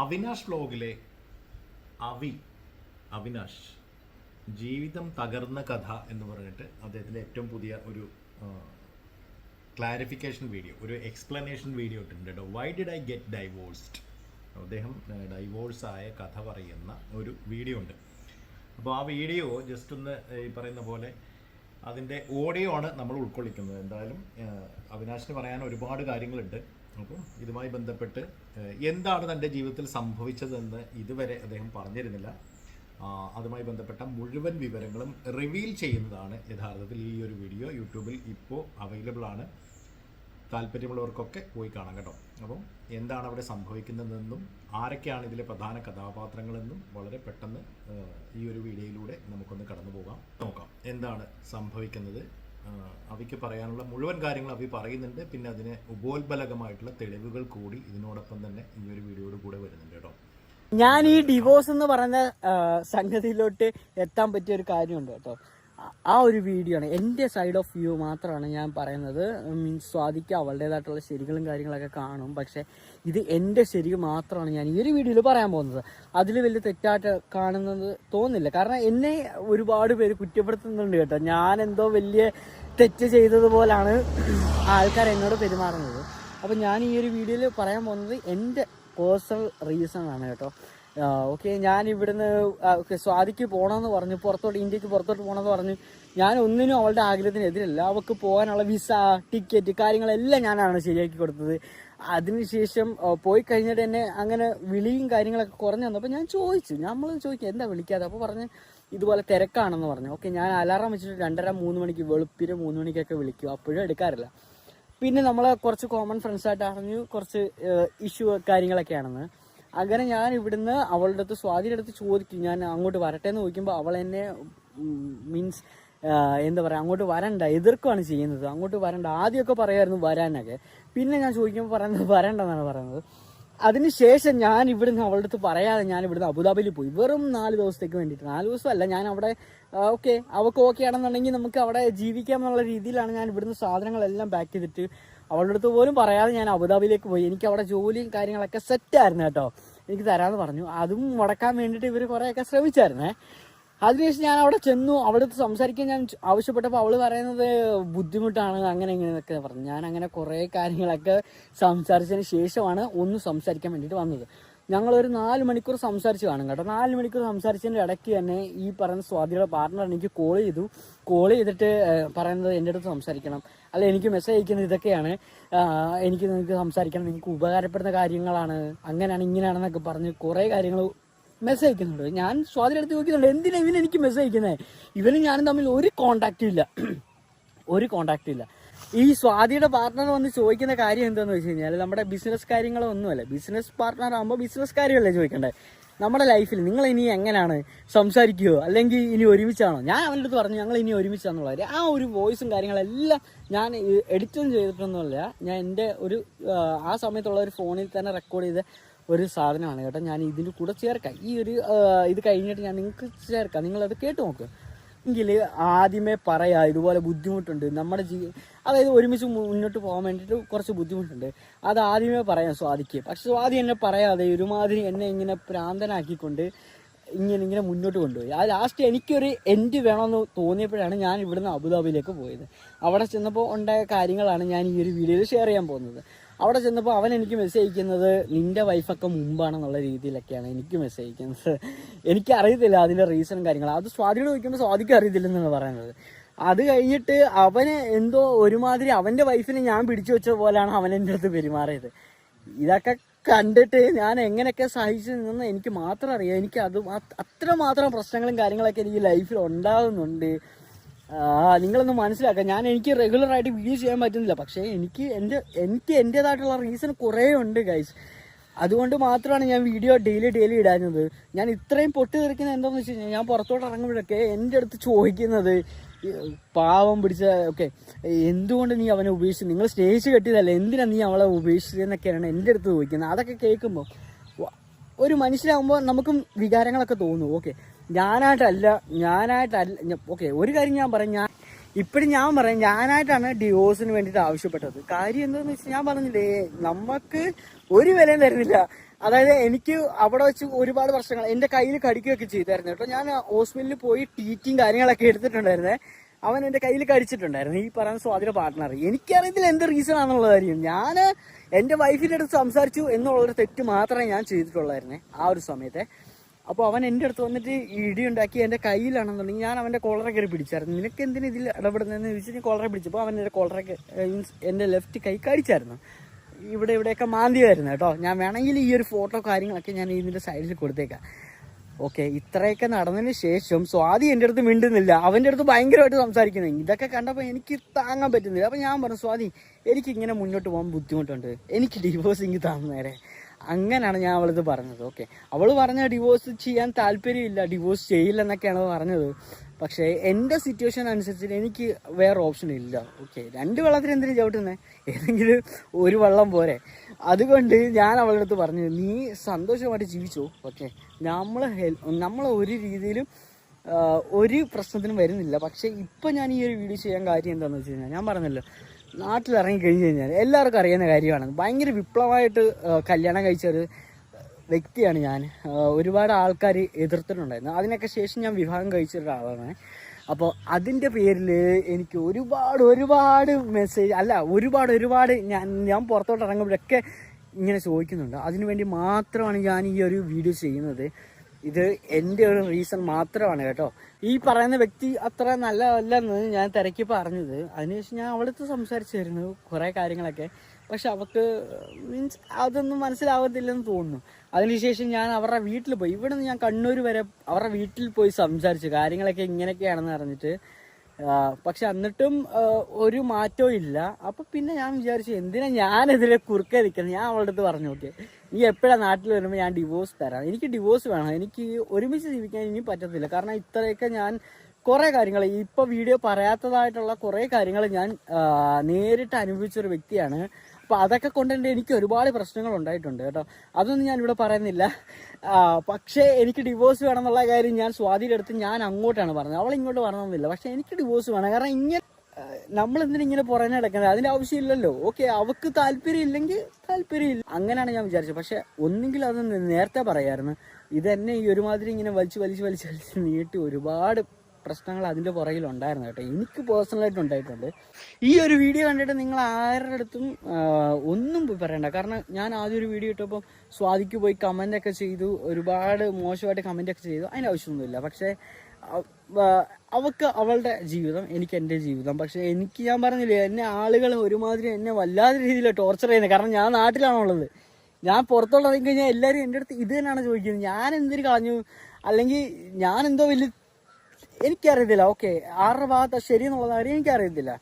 അവിനാഷ് വ്ലോഗിലെ അവി അവിനാഷ് ജീവിതം തകർന്ന കഥ എന്ന് പറഞ്ഞിട്ട് അദ്ദേഹത്തിന്റെ ഏറ്റവും പുതിയ ഒരു ക്ലാരിഫിക്കേഷൻ വീഡിയോ ഒരു എക്സ്പ്ലനേഷൻ വീഡിയോ ഇട്ടിട്ടുണ്ട് കേട്ടോ why did I get divorced അദ്ദേഹം ഡൈവോഴ്സ് ആയ കഥ പറയുന്ന ഒരു വീഡിയോ ഉണ്ട്. അപ്പോൾ ആ വീഡിയോ ജസ്റ്റ് ഒന്ന് ഈ പറയുന്ന പോലെ അതിന്റെ ഓഡിയോ ആണ് നമ്മൾ ഉൾക്കൊള്ളിക്കുന്നത്. എന്തായാലും അവിനാശിന് പറയാൻ ഒരുപാട് കാര്യങ്ങളുണ്ട്. അപ്പോൾ ഇതുമായി ബന്ധപ്പെട്ട് എന്താണ് തന്റെ ജീവിതത്തിൽ സംഭവിച്ചതെന്ന് ഇതുവരെ അദ്ദേഹം പറഞ്ഞിരുന്നില്ല. അതുമായി ബന്ധപ്പെട്ട മുഴുവൻ വിവരങ്ങളും റിവീൽ ചെയ്യുന്നതാണ് യഥാർത്ഥത്തിൽ ഈ ഒരു വീഡിയോ യൂട്യൂബിൽ ഇപ്പോൾ അവൈലബിൾ ആണ്. താല്പര്യമുള്ളവർക്കൊക്കെ പോയി കാണാം കേട്ടോ. അപ്പം എന്താണ് അവിടെ സംഭവിക്കുന്നതെന്നും ആരൊക്കെയാണ് ഇതിലെ പ്രധാന കഥാപാത്രങ്ങളെന്നും വളരെ പെട്ടെന്ന് ഈ ഒരു വീഡിയോയിലൂടെ നമുക്കൊന്ന് കടന്നു പോകാം നോക്കാം എന്താണ് സംഭവിക്കുന്നത്? അവയ്ക്ക് പറയാനുള്ള മുഴുവൻ കാര്യങ്ങൾ അവി പറയുന്നുണ്ട്. പിന്നെ അതിന് ഉപോത്ബലകമായിട്ടുള്ള തെളിവുകൾ കൂടി ഇതിനോടൊപ്പം തന്നെ ഈ ഒരു വീഡിയോയുടെ കൂടെ വരുന്നുണ്ട് കേട്ടോ. ഞാൻ ഈ ഡിവോഴ്സ് എന്ന് പറഞ്ഞ സംഗതിയിലോട്ട് എത്താൻ പറ്റിയ ഒരു കാര്യമുണ്ട് കേട്ടോ. ആ- ഒരു വീഡിയോ ആണ്. എന്റെ സൈഡ് ഓഫ് വ്യൂ മാത്രമാണ് ഞാൻ പറയുന്നത്. മീൻസ് സ്വാതിക്ക് അവളുടേതായിട്ടുള്ള ശരികളും കാര്യങ്ങളൊക്കെ കാണും. പക്ഷേ ഇത് എന്റെ ശരി മാത്രമാണ് ഞാൻ ഈ ഒരു വീഡിയോയിൽ പറയാൻ പോകുന്നത്. അതിൽ വലിയ തെറ്റായിട്ട് കാണുന്നത് തോന്നില്ല കാരണം എന്നെ ഒരുപാട് പേര് കുറ്റപ്പെടുത്തുന്നുണ്ട് കേട്ടോ. ഞാൻ എന്തോ വലിയ തെറ്റ് ചെയ്തതുപോലാണ് ആൾക്കാർ എന്നോട് പെരുമാറുന്നത്. അപ്പോൾ ഞാൻ ഈ ഒരു വീഡിയോയിൽ പറയാൻ പോകുന്നത് എന്റെ പേഴ്സണൽ റീസൺ ആണ് കേട്ടോ. ഓക്കെ ഞാൻ ഇവിടുന്ന് സ്വാതിക്ക് പോകണമെന്ന് പറഞ്ഞു പുറത്തോട്ട് ഇന്ത്യയ്ക്ക് പുറത്തോട്ട് പോകണമെന്ന് പറഞ്ഞു. ഞാൻ ഒന്നിനും അവളുടെ ആഗ്രഹത്തിനെതിരല്ല. അവൾക്ക് പോകാനുള്ള വിസ ടിക്കറ്റ് കാര്യങ്ങളെല്ലാം ഞാനാണ് ശരിയാക്കി കൊടുത്തത്. അതിനുശേഷം പോയി കഴിഞ്ഞിട്ട് എന്നെ അങ്ങനെ വിളിയും കാര്യങ്ങളൊക്കെ കുറഞ്ഞു വന്നപ്പോൾ ഞാൻ ചോദിച്ചു. നമ്മൾ ചോദിക്കും എന്താ വിളിക്കാതെ? അപ്പോൾ പറഞ്ഞ് ഇതുപോലെ തിരക്കാണെന്ന് പറഞ്ഞു. ഓക്കെ ഞാൻ അലാറം വെച്ചിട്ട് രണ്ടര മൂന്ന് മണിക്ക് വെളുപ്പിന് മൂന്ന് മണിക്കൊക്കെ വിളിക്കും. അപ്പോഴും എടുക്കാറില്ല. പിന്നെ നമ്മൾ കുറച്ച് കോമൺ ഫ്രണ്ട്സായിട്ട് അറിഞ്ഞു കുറച്ച് ഇഷ്യൂ കാര്യങ്ങളൊക്കെയാണെന്ന്. അങ്ങനെ ഞാൻ ഇവിടുന്ന് അവളുടെ അടുത്ത് സ്വാതിയുടെ അടുത്ത് ചോദിക്കും. ഞാൻ അങ്ങോട്ട് വരട്ടെ എന്ന് ചോദിക്കുമ്പോൾ അവൾ എന്നെ മീൻസ് എന്താ പറയുക അങ്ങോട്ട് വരണ്ട എതിർക്കുകയാണ് ചെയ്യുന്നത്. അങ്ങോട്ട് വരണ്ട. ആദ്യമൊക്കെ പറയായിരുന്നു വരാനൊക്കെ. പിന്നെ ഞാൻ ചോദിക്കുമ്പോൾ പറയുന്നത് വരണ്ടെന്നാണ് പറയുന്നത്. അതിനുശേഷം ഞാൻ ഇവിടുന്ന് അവളുടെ അടുത്ത് പറയാതെ ഞാൻ ഇവിടുന്ന് അബുദാബിയിൽ പോയി. വെറും നാല് ദിവസത്തേക്ക് വേണ്ടിയിട്ട്. നാല് ദിവസമല്ല ഞാൻ അവിടെ ഓക്കെ അവൾക്ക് ഓക്കെ ആണെന്നുണ്ടെങ്കിൽ നമുക്ക് അവിടെ ജീവിക്കാം എന്നുള്ള രീതിയിലാണ് ഞാൻ ഇവിടുന്ന് സാധനങ്ങളെല്ലാം പാക്ക് ചെയ്തിട്ട് അവളുടെ അടുത്ത് പോലും പറയാതെ ഞാൻ അബുദാബിയിലേക്ക് പോയി. എനിക്ക് അവിടെ ജോലിയും കാര്യങ്ങളൊക്കെ സെറ്റായിരുന്നു കേട്ടോ. എനിക്ക് തരാമെന്ന് പറഞ്ഞു. അതും മുടക്കാൻ വേണ്ടിയിട്ട് ഇവർ കുറേയൊക്കെ ശ്രമിച്ചായിരുന്നേ. അതിനുശേഷം ഞാൻ അവിടെ ചെന്നു അവിടുത്തെ സംസാരിക്കാൻ ഞാൻ ആവശ്യപ്പെട്ടപ്പോൾ അവൾ പറയുന്നത് ബുദ്ധിമുട്ടാണ് അങ്ങനെ ഇങ്ങനെയൊക്കെ പറഞ്ഞു. ഞാൻ അങ്ങനെ കുറേ കാര്യങ്ങളൊക്കെ സംസാരിച്ചതിന് ശേഷമാണ് ഒന്ന് സംസാരിക്കാൻ വേണ്ടിയിട്ട് വന്നത്. ഞങ്ങളൊരു നാല് മണിക്കൂർ സംസാരിച്ച് കാണും കേട്ടോ. നാല് മണിക്കൂർ സംസാരിച്ചതിന്റെ ഇടയ്ക്ക് തന്നെ ഈ പറയുന്ന സ്വാതിയുടെ പാർട്ണർ എനിക്ക് കോൾ ചെയ്തു. കോൾ ചെയ്തിട്ട് പറയുന്നത് എന്റെ അടുത്ത് സംസാരിക്കണം. അല്ല എനിക്ക് മെസ്സേജ് അയക്കുന്നത് ഇതൊക്കെയാണ്. എനിക്ക് നിങ്ങൾക്ക് സംസാരിക്കണം നിങ്ങൾക്ക് ഉപകാരപ്പെടുന്ന കാര്യങ്ങളാണ്. അങ്ങനെയാണ് ഇങ്ങനെയാണെന്നൊക്കെ പറഞ്ഞ് കുറേ കാര്യങ്ങൾ മെസ്സേജ് അയക്കുന്നുണ്ട്. ഞാൻ സ്വാതിയുടെ അടുത്ത് ചോദിക്കുന്നുണ്ട് എന്തിനാ ഇവന് എനിക്ക് മെസ്സേജ് അയക്കുന്നത് ഇവനും ഞാനും തമ്മിൽ ഒരു കോണ്ടാക്റ്റും ഇല്ല. ഒരു കോണ്ടാക്റ്റും ഇല്ല. ഈ സ്വാതിയുടെ പാർട്ണർ വന്ന് ചോദിക്കുന്ന കാര്യം എന്താണെന്ന് വെച്ച് കഴിഞ്ഞാൽ നമ്മുടെ ബിസിനസ് കാര്യങ്ങളൊന്നുമല്ല ബിസിനസ് പാർട്ണർ ആകുമ്പോൾ ബിസിനസ് കാര്യമല്ലേ ചോദിക്കണ്ടേ? നമ്മുടെ ലൈഫിൽ നിങ്ങൾ ഇനി എങ്ങനെയാണ് സംസാരിക്കുകയോ അല്ലെങ്കിൽ ഇനി ഒരുമിച്ചാണോ? ഞാൻ അവന്റെ അടുത്ത് പറഞ്ഞു ഞങ്ങൾ ഇനി ഒരുമിച്ചാണെന്നുള്ള കാര്യം. ആ ഒരു വോയിസും കാര്യങ്ങളെല്ലാം ഞാൻ എഡിറ്റൊന്നും ചെയ്തിട്ടൊന്നുമില്ല. ഞാൻ എന്റെ ഒരു ആ സമയത്തുള്ള ഒരു ഫോണിൽ തന്നെ റെക്കോർഡ് ചെയ്ത ഒരു സാധനമാണ് കേട്ടോ. ഞാൻ ഇതിന്റെ കൂടെ ചേർക്കാം. ഈ ഒരു ഇത് കഴിഞ്ഞിട്ട് ഞാൻ നിങ്ങൾക്ക് ചേർക്കാം. നിങ്ങളത് കേട്ട് നോക്ക്. എങ്കിൽ ആദ്യമേ പറയാ ഇതുപോലെ ബുദ്ധിമുട്ടുണ്ട്. നമ്മുടെ ജീ അതായത് ഒരുമിച്ച് മുന്നോട്ട് പോകാൻ വേണ്ടിയിട്ട് കുറച്ച് ബുദ്ധിമുട്ടുണ്ട്. അത് ആദ്യമേ പറയാൻ സ്വാതിക്ക്. പക്ഷെ സ്വാതി എന്നെ പറയാതെ ഒരുമാതിരി എന്നെ ഇങ്ങനെ പ്രാന്തനാക്കിക്കൊണ്ട് ഇങ്ങനെ ഇങ്ങനെ മുന്നോട്ട് കൊണ്ടുപോയി. ആ ലാസ്റ്റ് എനിക്കൊരു എൻഡ് വേണമെന്ന് തോന്നിയപ്പോഴാണ് ഞാൻ ഇവിടുന്ന് അബുദാബിയിലേക്ക് പോയത്. അവിടെ ചെന്നപ്പോൾ ഉണ്ടായ കാര്യങ്ങളാണ് ഞാൻ ഈ ഒരു വീഡിയോയിൽ ഷെയർ ചെയ്യാൻ പോകുന്നത്. അവിടെ ചെന്നപ്പോൾ അവൻ എനിക്ക് മെസ്സേജ് അയക്കുന്നത് നിന്റെ വൈഫൊക്കെ മുമ്പാണെന്നുള്ള രീതിയിലൊക്കെയാണ് എനിക്ക് മെസ്സേജ് അയക്കുന്നത്. എനിക്ക് അറിയത്തില്ല അതിന്റെ റീസണും കാര്യങ്ങളും. അത് സ്വാതിയോട് ചോദിക്കുമ്പോൾ സ്വാതിക്ക് അറിയത്തില്ലെന്നാണ് പറയുന്നത്. അത് കഴിഞ്ഞിട്ട് അവന് എന്തോ ഒരുമാതിരി അവന്റെ വൈഫിനെ ഞാൻ പിടിച്ചു വെച്ച പോലെയാണ് അവൻ എന്റെ അടുത്ത് പെരുമാറിയത്. ഇതൊക്കെ കണ്ടിട്ട് ഞാൻ എങ്ങനെയൊക്കെ സഹിച്ചു നിന്നെന്ന് എനിക്ക് മാത്രം അറിയാം. എനിക്ക് അത് അത്ര അത്രമാത്രം പ്രശ്നങ്ങളും കാര്യങ്ങളൊക്കെ എനിക്ക് ലൈഫിൽ ഉണ്ടാകുന്നുണ്ട് ആ നിങ്ങളൊന്ന് മനസ്സിലാക്കുക ഞാൻ എനിക്ക് റെഗുലർ ആയിട്ട് വീഡിയോ ചെയ്യാൻ പറ്റുന്നില്ല. പക്ഷേ എനിക്ക് എന്റെ എനിക്ക് എന്റെതായിട്ടുള്ള റീസൺ കുറേ ഉണ്ട് ഗൈസ് അതുകൊണ്ട് മാത്രമാണ് ഞാൻ വീഡിയോ ഡെയിലി ഡെയിലി ഇടാഞ്ഞത്. ഞാൻ ഇത്രയും പൊട്ടി തെറിക്കുന്നത് എന്താണെന്ന് വെച്ച് കഴിഞ്ഞാൽ ഞാൻ പുറത്തോട്ട് ഇറങ്ങുമ്പോഴൊക്കെ എന്റെ അടുത്ത് ചോദിക്കുന്നത് പാവം പിടിച്ച ഓക്കെ എന്തുകൊണ്ട് നീ അവനെ ഉപേക്ഷിച്ചു? നിങ്ങൾ സ്നേഹിച്ച് കെട്ടിയതല്ല. എന്തിനാ നീ അവളെ ഉപേക്ഷിച്ചത് എന്നൊക്കെയാണ് എന്റെ അടുത്ത് ചോദിക്കുന്നത്. അതൊക്കെ കേൾക്കുമ്പോൾ ഒരു മനുഷ്യനാകുമ്പോൾ നമുക്കും വികാരങ്ങളൊക്കെ തോന്നും. ഓക്കെ ഞാനായിട്ടല്ല ഞാനായിട്ടല്ല ഓക്കെ ഒരു കാര്യം ഞാൻ പറയാം ഞാൻ ഇപ്പോഴും ഞാൻ പറയാം ഞാനായിട്ടാണ് ഡിവോഴ്സിന് വേണ്ടിയിട്ട് ആവശ്യപ്പെട്ടത്. കാര്യം എന്താണെന്ന് വെച്ചാൽ ഞാൻ പറഞ്ഞില്ലേ നമുക്ക് ഒരു വിലയും തരുന്നില്ല. അതായത് എനിക്ക് അവിടെ വെച്ച് ഒരുപാട് പ്രശ്നങ്ങൾ എന്റെ കയ്യിൽ കടിക്കുകയൊക്കെ ചെയ്തായിരുന്നു കേട്ടോ. ഞാൻ ഹോസ്പിറ്റലിൽ പോയി ടീറ്റിയും കാര്യങ്ങളൊക്കെ എടുത്തിട്ടുണ്ടായിരുന്നേ. അവൻ എന്റെ കയ്യിൽ കടിച്ചിട്ടുണ്ടായിരുന്നു. ഈ പറയുന്ന സ്വാതിയുടെ പാർട്ട്ണർ എനിക്കറിയത്തില്ല എന്ത് റീസൺ കാര്യം. ഞാൻ എന്റെ വൈഫിന്റെ അടുത്ത് സംസാരിച്ചു എന്നുള്ളൊരു തെറ്റ് മാത്രമേ ഞാൻ ചെയ്തിട്ടുള്ളായിരുന്നേ ആ ഒരു സമയത്തെ. അപ്പോൾ അവൻ എന്റെ അടുത്ത് വന്നിട്ട് ഇടിയുണ്ടാക്കി എന്റെ കയ്യിലാണെന്നുണ്ടെങ്കിൽ ഞാൻ അവന്റെ കോളറെ കയറി പിടിച്ചായിരുന്നു. നിനക്ക് എന്തിനു ഇതിൽ ഇടപെടുന്നതെന്ന് ചോദിച്ചു ഞാൻ കോളറെ പിടിച്ചപ്പോൾ അവൻ എന്റെ കോളറെ മീൻസ് എന്റെ ലെഫ്റ്റ് കൈ കടിച്ചായിരുന്നു ഇവിടെ ഇവിടെയൊക്കെ മാന്തിയായിരുന്നു കേട്ടോ. ഞാൻ വേണമെങ്കിൽ ഈ ഒരു ഫോട്ടോ കാര്യങ്ങളൊക്കെ ഞാൻ ഇതിന്റെ സൈഡിൽ കൊടുത്തേക്കാം. ഓക്കെ ഇത്രയൊക്കെ നടന്നതിന് ശേഷം സ്വാതി എന്റെ അടുത്ത് മിണ്ടുന്നില്ല. അവന്റെ അടുത്ത് ഭയങ്കരമായിട്ട് സംസാരിക്കുന്നത് ഇതൊക്കെ കണ്ടപ്പോൾ എനിക്ക് താങ്ങാൻ പറ്റുന്നില്ല. അപ്പോൾ ഞാൻ പറഞ്ഞു സ്വാതി എനിക്ക് ഇങ്ങനെ മുന്നോട്ട് പോകാൻ ബുദ്ധിമുട്ടുണ്ട്. എനിക്ക് ഡിവോഴ്സിങ് താങ്ങുന്നേരെ. അങ്ങനെയാണ് ഞാൻ അവളത് പറഞ്ഞത് ഓക്കെ അവൾ പറഞ്ഞ ഡിവോഴ്സ് ചെയ്യാൻ താല്പര്യമില്ല ഡിവോഴ്സ് ചെയ്യില്ല എന്നൊക്കെയാണ് പറഞ്ഞത്. പക്ഷേ എന്റെ സിറ്റുവേഷൻ അനുസരിച്ച് എനിക്ക് വേറെ ഓപ്ഷൻ ഇല്ല ഓക്കെ രണ്ട് വെള്ളത്തിന് എന്തിനു ചവിട്ടുന്നത് ഏതെങ്കിലും ഒരു വെള്ളം പോരെ. അതുകൊണ്ട് ഞാൻ അവളുടെ അടുത്ത് പറഞ്ഞു നീ സന്തോഷമായിട്ട് ജീവിച്ചോ ഓക്കെ നമ്മൾ നമ്മൾ ഒരു രീതിയിലും ഒരു പ്രശ്നത്തിനും വരുന്നില്ല. പക്ഷേ ഇപ്പം ഞാൻ ഈ ഒരു വീഡിയോ ചെയ്യാൻ കാര്യം എന്താണെന്ന് വെച്ച് കഴിഞ്ഞാൽ ഞാൻ പറഞ്ഞല്ലോ നാട്ടിൽ ഇറങ്ങി കഴിഞ്ഞ് കഴിഞ്ഞാൽ എല്ലാവർക്കും അറിയുന്ന കാര്യമാണ്. ഭയങ്കര വിപ്ലവമായിട്ട് കല്യാണം കഴിച്ച ഒരു വ്യക്തിയാണ് ഞാൻ. ഒരുപാട് ആൾക്കാർ എതിർത്തിട്ടുണ്ടായിരുന്നു. അതിനൊക്കെ ശേഷം ഞാൻ വിവാഹം കഴിച്ച ഒരാളാണ് അപ്പോൾ അതിന്റെ പേരിൽ എനിക്ക് ഒരുപാട് ഒരുപാട് മെസ്സേജ് അല്ല ഒരുപാട് ഒരുപാട് ഞാൻ ഞാൻ പുറത്തോട്ട് ഇറങ്ങുമ്പോഴൊക്കെ ഇങ്ങനെ ചോദിക്കുന്നുണ്ട്. അതിനുവേണ്ടി മാത്രമാണ് ഞാൻ ഈ ഒരു വീഡിയോ ചെയ്യുന്നത്. ഇത് എന്റെ ഒരു റീസൺ മാത്രമാണ് കേട്ടോ. ഈ പറയുന്ന വ്യക്തി അത്ര നല്ലതല്ലെന്ന് ഞാൻ തിരക്കി പറഞ്ഞത്. അതിനുശേഷം ഞാൻ അവളടുത്ത് സംസാരിച്ചായിരുന്നു കുറേ കാര്യങ്ങളൊക്കെ. പക്ഷെ അവൾക്ക് മീൻസ് അതൊന്നും മനസ്സിലാവത്തില്ലെന്ന് തോന്നുന്നു. അതിനുശേഷം ഞാൻ അവരുടെ വീട്ടിൽ പോയി. ഇവിടെ നിന്ന് ഞാൻ കണ്ണൂർ വരെ അവരുടെ വീട്ടിൽ പോയി സംസാരിച്ചു. കാര്യങ്ങളൊക്കെ ഇങ്ങനെയൊക്കെയാണെന്ന് പറഞ്ഞിട്ട് പക്ഷെ എന്നിട്ടും ഒരു മാറ്റവും ഇല്ല. അപ്പൊ പിന്നെ ഞാൻ വിചാരിച്ചു എന്തിനാ ഞാനെതിരെ കുറുക്കെ നിൽക്കുന്നത്? ഞാൻ അവളുടെ അടുത്ത് പറഞ്ഞു നോക്കെ നീ എപ്പോഴാ നാട്ടിൽ വരുമ്പോൾ ഞാൻ ഡിവോഴ്സ് തരാം? എനിക്ക് ഡിവോഴ്സ് വേണം. എനിക്ക് ഒരുമിച്ച് ജീവിക്കാൻ ഇനി പറ്റത്തില്ല. കാരണം ഇത്രയൊക്കെ ഞാൻ കുറേ കാര്യങ്ങൾ ഇപ്പൊ വീഡിയോ പറയാത്തതായിട്ടുള്ള കുറേ കാര്യങ്ങൾ ഞാൻ നേരിട്ട് അനുഭവിച്ച ഒരു വ്യക്തിയാണ്. അപ്പൊ അതൊക്കെ കൊണ്ട് എനിക്ക് ഒരുപാട് പ്രശ്നങ്ങൾ ഉണ്ടായിട്ടുണ്ട് കേട്ടോ. അതൊന്നും ഞാൻ ഇവിടെ പറയുന്നില്ല. പക്ഷേ എനിക്ക് ഡിവോഴ്സ് വേണം എന്നുള്ള കാര്യം ഞാൻ സ്വാതിയുടെ അടുത്ത് ഞാൻ അങ്ങോട്ടാണ് പറഞ്ഞത്. അവൾ ഇങ്ങോട്ട് പറഞ്ഞൊന്നുമില്ല. പക്ഷേ എനിക്ക് ഡിവോഴ്സ് വേണം. കാരണം ഇങ്ങനെ നമ്മൾ ഇങ്ങനെ പുറമെ നടക്കുന്നത്? അതിന്റെ ആവശ്യമില്ലല്ലോ. ഓക്കെ അവക്ക് താല്പര്യം ഇല്ലെങ്കിൽ താല്പര്യം ഇല്ല അങ്ങനെയാണ് ഞാൻ വിചാരിച്ചത്. പക്ഷെ ഒന്നെങ്കിൽ അത് നേരത്തെ പറയായിരുന്നു. തന്നെ ഈ ഒരുമാതിരി ഇങ്ങനെ വലിച്ച് വലിച്ച് വലിച്ച് വലിച്ച് നീട്ടി ഒരുപാട് പ്രശ്നങ്ങൾ അതിന്റെ പുറകിൽ ഉണ്ടായിരുന്നു കേട്ടോ. എനിക്ക് പേഴ്സണലായിട്ട് ഉണ്ടായിട്ടുണ്ട്. ഈ ഒരു വീഡിയോ കണ്ടിട്ട് നിങ്ങൾ ആരുടെ അടുത്തും ഒന്നും പറയണ്ട. കാരണം ഞാൻ ആദ്യം ഒരു വീഡിയോ ഇട്ടപ്പോൾ സ്വാതിക്ക് പോയി കമന്റ് ഒക്കെ ചെയ്തു. ഒരുപാട് മോശമായിട്ട് കമന്റ് ഒക്കെ ചെയ്തു. അതിന് ആവശ്യമൊന്നുമില്ല. പക്ഷേ അവക്ക് അവളുടെ ജീവിതം എനിക്ക് എന്റെ ജീവിതം. പക്ഷെ എനിക്ക് ഞാൻ പറഞ്ഞില്ലേ എന്നെ ആളുകൾ ഒരുമാതിരി എന്നെ വല്ലാത്ത രീതിയിൽ ടോർച്ചർ ചെയ്യുന്നത് കാരണം ഞാൻ നാട്ടിലാണുള്ളത് ഞാൻ പുറത്തുള്ളത് കഴിഞ്ഞാൽ എല്ലാവരും എന്റെ അടുത്ത് ഇത് തന്നെയാണ് ചോദിക്കുന്നത്. ഞാൻ എന്തിനു കളഞ്ഞു? അല്ലെങ്കിൽ ഞാൻ എന്തോ വലിയ എനിക്കറിയത്തില്ല. ഓക്കെ ആരുടെ ഭാഗത്ത് ശരി എന്നുള്ള കാര്യം എനിക്കറിയത്തില്ല.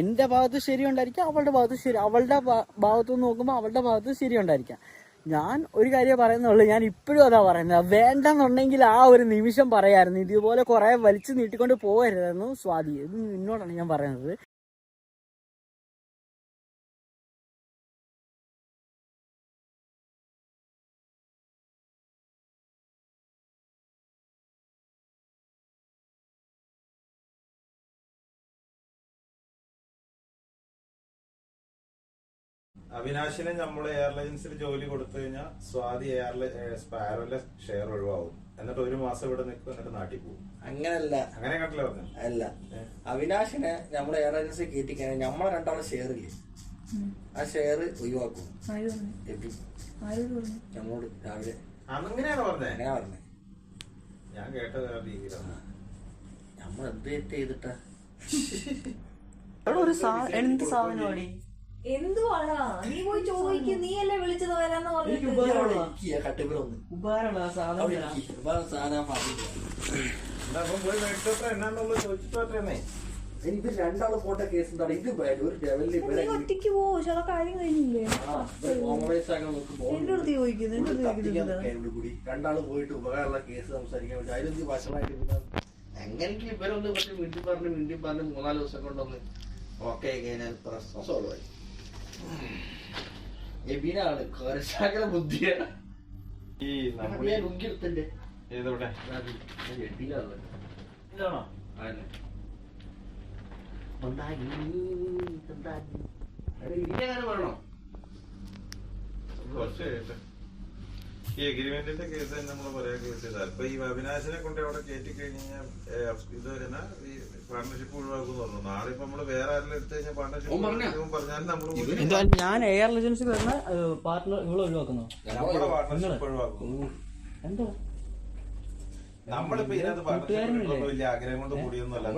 എന്റെ ഭാഗത്ത് ശരി ഉണ്ടായിരിക്കാം അവളുടെ ഭാഗത്ത് ശരി അവളുടെ ഭാഗത്ത് നോക്കുമ്പോൾ അവളുടെ ഭാഗത്ത് ശരി ഉണ്ടായിരിക്കാം. ഞാൻ ഒരു കാര്യം പറയുന്നുള്ളൂ. ഞാൻ ഇപ്പോഴും അതാ പറയുന്നത്. വേണ്ടെന്നുണ്ടെങ്കിൽ ആ ഒരു നിമിഷം പറയായിരുന്നു. ഇതുപോലെ കുറെ വലിച്ചു നീട്ടിക്കൊണ്ട് പോകരുതായിരുന്നു സ്വാതി. ഇത് നിന്നോടാണ് ഞാൻ പറയുന്നത്. അവിനാശിനെ നമ്മൾ എയർലൈൻസിൽ ജോലി കൊടുത്തു കഴിഞ്ഞാൽ സ്വാതി എയർലൈൻ സ്പാരോയിലെ ഷെയർ ഒഴിവാകും എന്നിട്ട് ഒരു മാസം ഇവിടെ നിൽക്കും എന്നിട്ട് നാട്ടിൽ പോകും. അങ്ങനല്ല അങ്ങനെ കണ്ടില്ല പറഞ്ഞു അല്ല. അവിനാശിനെ നമ്മുടെ എയർലൈൻസിൽ കയറ്റി കഴിഞ്ഞാൽ നമ്മളെ രണ്ടാളും ഷെയർ ഇല്ലേ? ആ ഷെയർ ഒഴിവാക്കും? നമ്മളോട് രാവിലെ. അങ്ങനെയാണ് പറഞ്ഞേ? അങ്ങനെ പറഞ്ഞത് ഞാൻ കേട്ടത് നമ്മൾ എന്ത് ചെയ്തിട്ടാ? ഒരു എന്ത് സാധനമാടി? എന്തുവാടാ? നീ പോയി ചോദിക്കും നീ അല്ലേ വിളിച്ചത് വരാന്ന് എനിക്ക് പറഞ്ഞിട്ട് ഉപകാരമുള്ള കട്ടിപ്പിലൊന്ന് ഉപകാരമുള്ള സാധനം തരാം. സാധനം പറഞ്ഞില്ല അപ്പം പോയി മേടിച്ചോട്ടെ എന്നാന്നുള്ളത് ഇത് രണ്ടാൾ പോട്ട കേസ് എന്താണ്? ഇത് വേണ്ട ഒരു ലെവലിൽ നീ ഇവിടെ ഒറ്റയ്ക്ക് പോ ചില കാര്യം കഴിഞ്ഞില്ലേ? കോംപ്രമൈസ് ആക്കാൻ നോക്കുമ്പോ എന്റെ അടുത്ത് ചോദിക്കുന്നു എന്റെ അടുത്ത് കത്തിക്കാൻ ചോദിക്കുന്നില്ല നിൽക്കാൻ ഇവിടെ കൂടി. രണ്ടാൾ പോയിട്ട് ഉപകാരമുള്ള കേസ് സംസാരിക്കാൻ വശമായിട്ട് എങ്ങനെയെങ്കിലും ഇവരൊന്ന് കുറച്ച് മിണ്ടി പറഞ്ഞ് മിണ്ടി പറഞ്ഞ് മൂന്നാൽ ദിവസം കൊണ്ടൊന്ന് ഓക്കെ കഴിഞ്ഞാൽ പ്രശ്നം സോൾവ് ആയി. എബിനാണ് കുറച്ചാക്കല ബുദ്ധിയാണ് ഈ നമ്മുടെ ലുങ്കിയെടുത്തന്റെ ഏതോടെ? എബിനാണ് ഇതാണോ? അതന്നെ ഉണ്ടാക്കി ഉണ്ടാക്കി ഇതിന്റെ കാര്യം കുറച്ച് ഈ എഗ്രിമെന്റിന്റെ കേസ് തന്നെ നമ്മൾ പറയാൻ കേസ് ചെയ്താൽ ഇപ്പൊ ഈ അവിനാശിനെ കൊണ്ട് അവിടെ കയറ്റി കഴിഞ്ഞാൽ ഇത് വരുന്ന ഈ പാർട്ണർഷിപ്പ് ഒഴിവാക്കും പറഞ്ഞു. നാളെ ഇപ്പൊ നമ്മൾ വേറെ ആരെങ്കിലും എടുത്തു കഴിഞ്ഞാൽ പാർട്ണർഷിപ്പ് പറഞ്ഞാൽ നമ്മൾ ഞാൻ എയർ ലജൻസ് വരുന്ന പാർട്ണർ ഇവിടെ ഒഴിവാക്കുന്നു നമ്മുടെ പാർട്ണർഷിപ്പ് ഒഴിവാക്കും. എന്തോ? നമ്മളിപ്പോ ഇതിനകത്ത് പാർട്ണർഷിപ്പ് വലിയ ആഗ്രഹം കൊണ്ട് കൂടിയൊന്നും അല്ല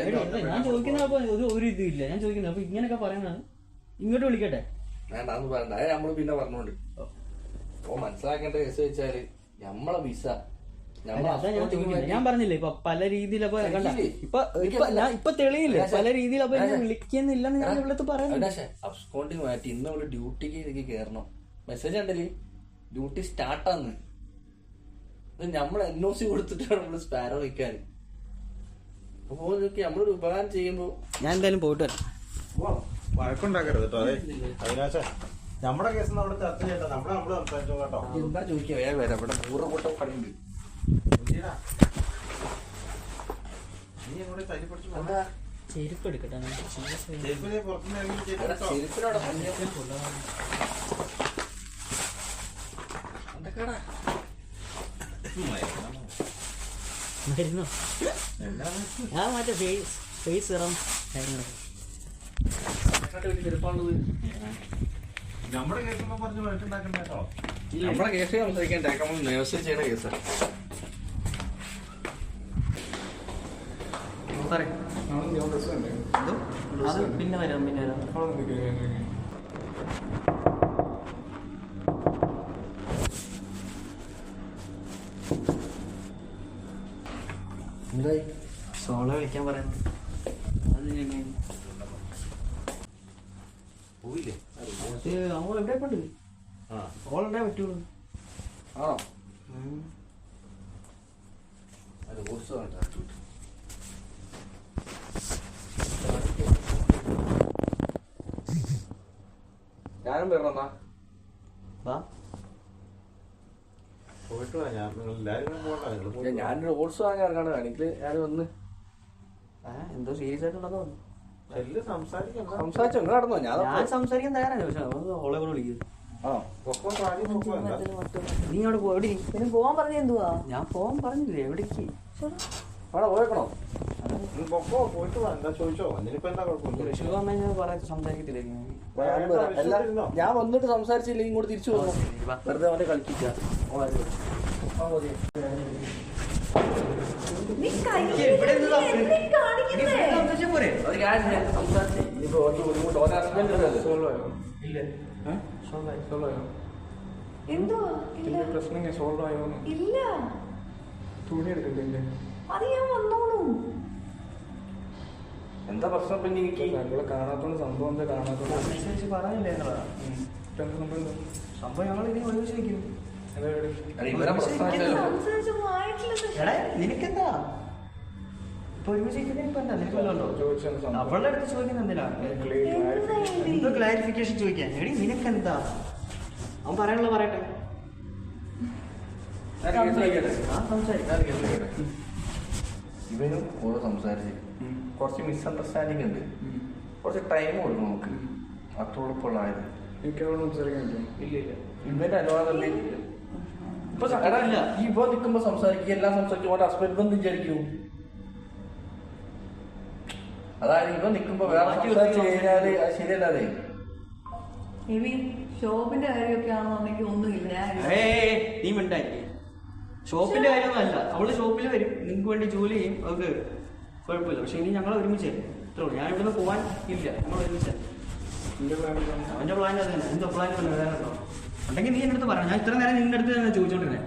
എടി, എന്താ ഞാൻ ചോദിക്കുന്ന അപ്പൊ ഒരു ഒരു ഇതില്ല. ഞാൻ ചോദിക്കുന്നത് അപ്പൊ ഇങ്ങനെയൊക്കെ പറയുന്നത് ഇങ്ങോട്ട് വിളിക്കട്ടെ. വേണ്ട അന്ന് പറയണ്ട. അത് പിന്നെ പറഞ്ഞോണ്ട്. ഓ മനസ്സിലാക്കേണ്ട കേസ് വെച്ചാൽ നമ്മളെ വിസ അല്ല, അതാ ഞാൻ ചോദിക്കുന്നത്. ഞാൻ പറഞ്ഞില്ലേ ഇപ്പൊ പല രീതിയിൽ കണ്ട ഇപ്പൊ ഇപ്പൊ ഞാൻ ഇപ്പൊ തെളിയില്ലേ? പല രീതിയിൽ അപ്പൊ എന്നെ വിളിക്കുന്നില്ലെന്ന് ഞാൻ ഇവിടുത്തെ പറയുന്നത് അബ്സ്കോണ്ടിങ് മാറ്റി. ഇന്ന് ഇവിടെ ഡ്യൂട്ടിക്ക് ഇതിക്ക് കയറണം മെസ്സേജ് ഉണ്ടല്ലേ ഡ്യൂട്ടി സ്റ്റാർട്ടാന്ന് നമ്മൾ എൻ ഒ സി കൊടുത്തിട്ടാണ് നമ്മൾ സ്പാരോ വയ്ക്കാൻ അപ്പൊ ഇതൊക്കെ നമ്മളൊരു ഉപകാരം ചെയ്യുമ്പോ ഞാൻ എന്തായാലും പോയിട്ട് വരാം. വഴക്കുണ്ടാക്കരുത് കേട്ടോ അതെ അവിനാശ. നമ്മുടെ കേസ് നമ്മൾ ചർച്ച ചെയ്യണ്ട. നമ്മുടെ നമ്മൾ സംസാരിച്ചു കേട്ടോ. എന്താ ചോദിക്കുക വേഗം വരാം. ഇവിടെ നൂറ് കൂട്ടം പണിയുണ്ട്? നീ തല്ലി പിടിച്ച് ചെരുപ്പ് എടുക്കട്ടെ ഞാൻ serious ആയി. ചെരുപ്പ് നീ പുറത്തുനിന്ന് ഇറങ്ങി ചെരുപ്പ് എടാ, ഇട്ടോ. ചെരുപ്പിനവിടെ പണിയാ. എന്തൊക്കെയാടാ? മരുന്നോ? ഞാൻ മറ്റേ ഫേസ് ഫേസ് സിറം കാര്യങ്ങളൊക്കെ. ചെരുപ്പാണുള്ളത്. നമ്മുടെ കേസൊന്നും പറഞ്ഞ് വഴക്കുണ്ടാക്കണ്ട കേട്ടോ. നമ്മളെ കേസ് സംസാരിക്കാൻ നമ്മൾ നേഴ്സ് ചെയ്യണ കേസ്. അത് പിന്നെ വരാം പിന്നെ വരാം. എന്തായി? സോളോ വിളിക്കാൻ പറയുന്നത്. അത് ഞാൻ പോയില്ലേ അത് അവൾ എവിടെ കൊണ്ട് ആ. ഓളുടെ പറ്റുള്ളൂ ആണോ? അത് ഞാനും വരണമെന്നാ വാ പോയിട്ട് ഞാൻ നിങ്ങൾ എല്ലാവരും കൂടെ പോകണ്ട. നിങ്ങൾ പോയിട്ട് വാ. ഞാനൊരു ഓട്സ് വാങ്ങാൻ ഇറങ്ങാണ് വേണമെങ്കിൽ ഞാൻ വന്ന്. എന്തോ സീരിയസ് ആയിട്ടുള്ളതോ? സംസാരിച്ചു നടന്നോ? ഞാൻ സംസാരിക്കാൻ തയ്യാറാണ് പക്ഷെ ഓളെ കൂടെ വിളിക്കുന്നത് നീ അവിടെ പോ എവിടെ പിന്നെ പോവാൻ പറഞ്ഞ എന്തുവാ? ഞാൻ പോവാൻ പറഞ്ഞില്ലേ എവിടേക്ക്? അവിടെ പോയേക്കണോ? ഞാൻ വന്നിട്ട് സംസാരിച്ചില്ലെങ്കിൽ ഇങ്ങോട്ട് തിരിച്ചു പോകും വെറുതെ അവന്റെ നീ ഞാൻ ഞാൻ സംസാരിച്ചു ഇനിയിപ്പോ ഓർക്ക് ബുദ്ധിമുട്ട് ഓരോ ഹസ്ബൻഡ് എന്തുവാ ഇല്ല പ്രശ്നം സോൾവ് ആയോ ഇല്ല തുണി എടുക്കണ്ടേ അത് ഞാൻ വന്നോളൂ എന്താ പ്രശ്നം പിന്നെ എനിക്ക് ഞങ്ങളെ കാണാത്തോണ്ട് സംഭവം എന്താ കാണാത്തോണ്ട് മെസ്സേജ് പറഞ്ഞില്ലേ സംഭവം സംഭവം ഞങ്ങൾ ഇനി ഒരുമിച്ച് നിൽക്കും എന്താ അവളുടെ അടുത്ത് ചോദിക്കുന്ന എന്തിനാ? Clarify. എന്തോ ക്ലാരിഫിക്കേഷൻ ചോദിക്കാൻ. എടി നിനക്കെന്താ? അവൻ പറയാനുള്ള പറയട്ടെ? ഇവനും ഓരോ സംസാരിച്ച്. കുറച്ച് മിസ്അണ്ടർസ്റ്റാൻഡിങ് ഉണ്ട്. കുറച്ച് ടൈം കൊടുക്കും നമുക്ക്. അത്ര എളുപ്പമുള്ളതായത് എനിക്ക് അവിടെ സംസാരിക്കാൻ പറ്റും. ഇല്ല ഇല്ല. ഇവന്റെ അനുവാദം ഇപ്പൊ ഈ ഇപ്പൊ നിൽക്കുമ്പോ സംസാരിക്കുക എല്ലാം സംസാരിക്കും ഓരോ ഹസ്ബൻഡ് വിചാരിക്കും? അതായത് ഇവ നിൽക്കുമ്പോ വേറെ സംസാരിച്ചു കഴിഞ്ഞാൽ അത് ശരിയല്ലാതെ. ഷോപ്പിന്റെ കാര്യമൊക്കെ ആണെന്നുണ്ടെങ്കിൽ ഒന്നുമില്ല നീ ഷോപ്പിന്റെ കാര്യമൊന്നും അല്ല അവൾ ഷോപ്പിൽ വരും. നിങ്ങൾക്ക് വേണ്ടി ജോലി ചെയ്യും. അവർക്ക് കുഴപ്പമില്ല. പക്ഷെ ഇനി ഞങ്ങൾ ഒരുമിച്ച്. ഇത്രേ ഉള്ളൂ. ഞാൻ ഇവിടുന്ന് പോവാൻ ഇല്ല. നമ്മൾ ഒരുമിച്ച്. എന്റെ പ്ലാൻ? അവന്റെ പ്ലാൻ അത് തന്നെ. എന്തോ പ്ലാൻ വേറെ ഉണ്ടോ? ഉണ്ടെങ്കിൽ നീ എന്റെ അടുത്ത് പറയാം ഞാൻ ഇത്ര നേരം നിന്റെ അടുത്ത് തന്നെ ചോദിച്ചോണ്ടിരുന്നേ.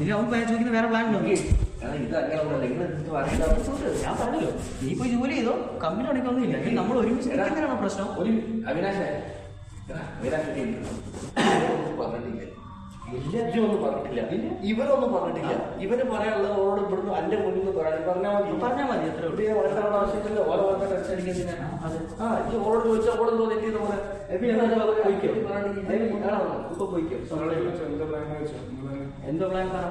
നീ അവൻ പറയാൻ ചോദിക്കുന്ന വേറെ പ്ലാൻ ഉണ്ടോ? ഞാൻ പറഞ്ഞല്ലോ. നീ പോയി ജോലി ചെയ്തോ? കമ്പനി അടയ്ക്കൊന്നുമില്ല നമ്മൾ ഒരുമിച്ച് എങ്ങനെയാണ് പ്രശ്നം? ഒരു അവിനാശേ അവിനാശ് ഇല്ലേ? ഇവരൊന്നും പറഞ്ഞിട്ടില്ല. ഇവരൊന്നും പറഞ്ഞിട്ടില്ല. ഇവരൊന്നും പറഞ്ഞിട്ടില്ല. ഇവർ പറയാനുള്ളത് അവരോട് ഇവിടുന്ന് എന്റെ മുന്നിൽ നിന്ന് പറയാൻ പറഞ്ഞാൽ മതി. പറഞ്ഞാൽ മതി എത്ര വളർത്തേണ്ട ആവശ്യമില്ല ഓരോ ഓരോ ടെൻഷൻ അടിക്കുന്നതിനാ അതെ. ആ ഈ ഓളോട് ചോദിച്ചാൽ ഓളെന്തോ തോന്നിട്ട് പോയിക്കോ? എന്താ പ്ലാൻ എന്തോ പ്ലാൻ പറ?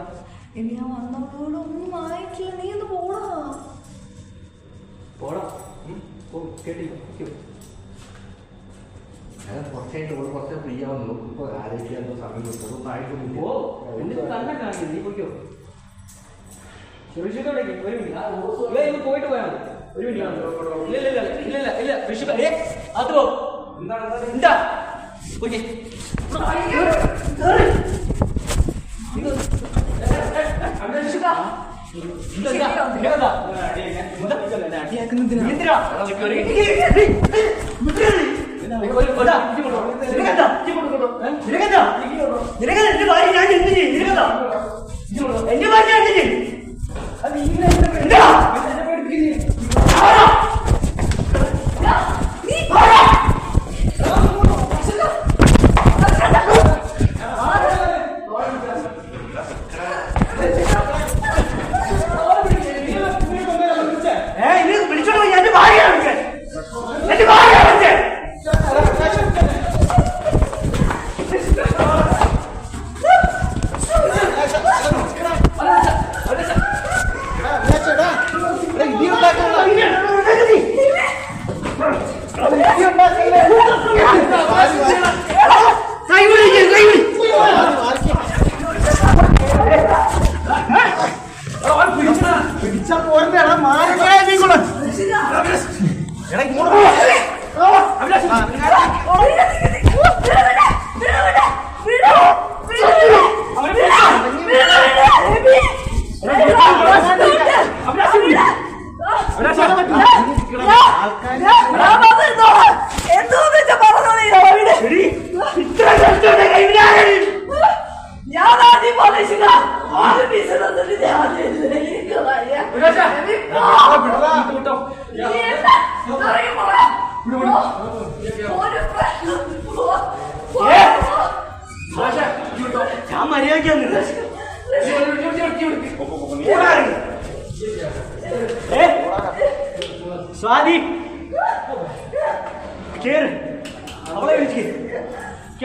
ഇനി ഞാൻ വന്നവളോട് ഒന്നും വായിക്കില്ല നീ ഒന്ന് പോടാ. പോടാ. കുറച്ചായിട്ട് ഇവിടെ കുറച്ച് ഫ്രീ ആവുന്നു. ഇപ്പൊ ആലോചിക്കാൻ എന്തോ സമയം കിട്ടും. ഒന്ന് ആയിട്ട് ഓ എന്നിട്ട് തന്നെ കാണില്ല നീ പൊയ്ക്കോ. ഒരു മിനിറ്റ്. പോയിട്ട് പോയാൽ ഒരു മിനിറ്റ്. ഇല്ല ഇല്ല ഇല്ല ഇല്ല. ഇല്ല ഋഷി ഏ അത് പോ. എന്താ? ഓക്കെ എന്റെ ഭാര്യ വിളിച്ചോണ്ട്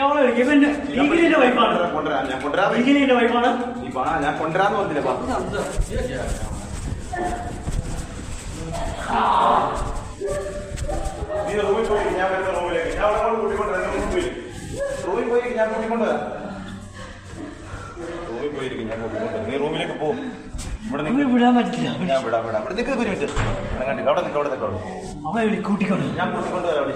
അവളെ വിളിക്ക്. വൈഫാണ്. കൊണ്ടുവരാം ഞാൻ കൂട്ടിക്കൊണ്ടു ലീഗിലിന്റെ വൈഫാണ്. ഞാൻ കൊണ്ടുവരാന്ന് പറഞ്ഞില്ല പാ? നീ റൂമിൽ പോയി ഞാൻ വരുന്ന റൂമിലേക്ക്. ഞാൻ അവിടെ കൊണ്ട് കൂട്ടിക്കൊണ്ടുവരാം. റൂമിൽ പോയി. ഞാൻ കൂട്ടിക്കൊണ്ടുവരാം. റൂമിൽ പോയിരിക്കും ഞാൻ കൂട്ടിക്കൊണ്ടുവരാം. നീ റൂമിലേക്ക് പോ. വിടാൻ പറ്റില്ല. ഞാൻ വിടാം വിടാം. ഇവിടെ നിൽക്ക് ഒരു മിനിറ്റ്. അവിടെ അവിടെ നിൽക്ക് അവിടെ നിൽക്ക് അവിടെ അവളെ വിളി കൂട്ടിക്കൊണ്ട്. ഞാൻ കൂട്ടിക്കൊണ്ടുവരാം അവിടെ.